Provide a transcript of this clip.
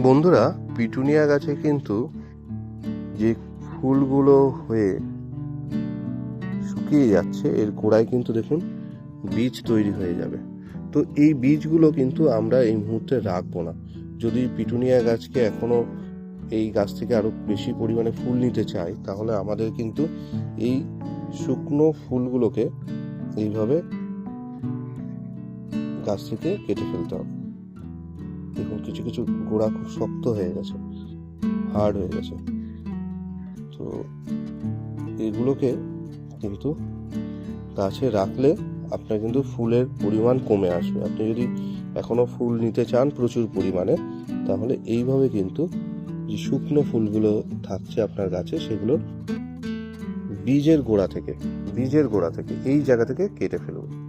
বন্ধুরা, পিটুনিয়া গাছে কিন্তু যে ফুলগুলো হয়ে শুকিয়ে যাচ্ছে, এর গোড়ায় কিন্তু দেখুন বীজ তৈরি হয়ে যাবে। তো এই বীজগুলো কিন্তু আমরা এই মুহূর্তে রাখব না। যদি পিটুনিয়া গাছকে এখনও এই গাছ থেকে আরও বেশি পরিমাণে ফুল নিতে চাই তাহলে আমাদের কিন্তু এই শুকনো ফুলগুলোকে এইভাবে গাছ থেকে কেটে ফেলতে হবে। দেখুন, কিছু কিছু গোড়া খুব শক্ত হয়ে গেছে হার্ড হয়ে গেছে। তো এগুলোকে কিন্তু গাছে রাখলে আপনার কিন্তু ফুলের পরিমাণ কমে আসবে। আপনি যদি এখনও ফুল নিতে চান প্রচুর পরিমাণে, তাহলে এইভাবে কিন্তু যে শুকনো ফুলগুলো থাকছে আপনার গাছে, সেগুলোর বীজের গোড়া থেকে, বীজের গোড়া থেকে এই জায়গা থেকে কেটে ফেলুন।